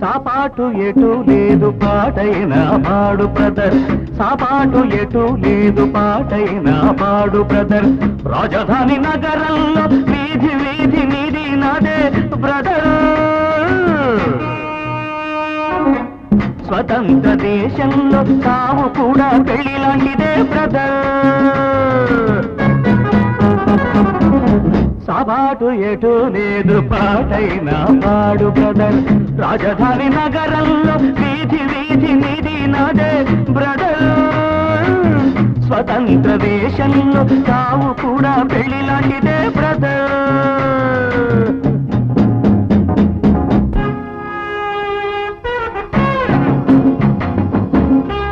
సాపాటు ఎటు లేదు పాటైన పాడు బ్రదర్. సాపాటు ఎటు లేదు పాటైన పాడు బ్రదర్. రాజధాని నగరంలో వీధి వీధి నీది నాదే బ్రదర్. స్వతంత్ర దేశంలో తాము కూడా పెళ్ళి లాంటిదే బ్రదర్ సబాటు ఎటు లేదు పాటైన పాడు బ్రదర్ రాజధాని నగరంలో వీధి వీధి నిధి నాదే బ్రదర్ స్వతంత్ర దేశంలో తాము కూడా పెళ్ళి లాంటిదే బ్రదర్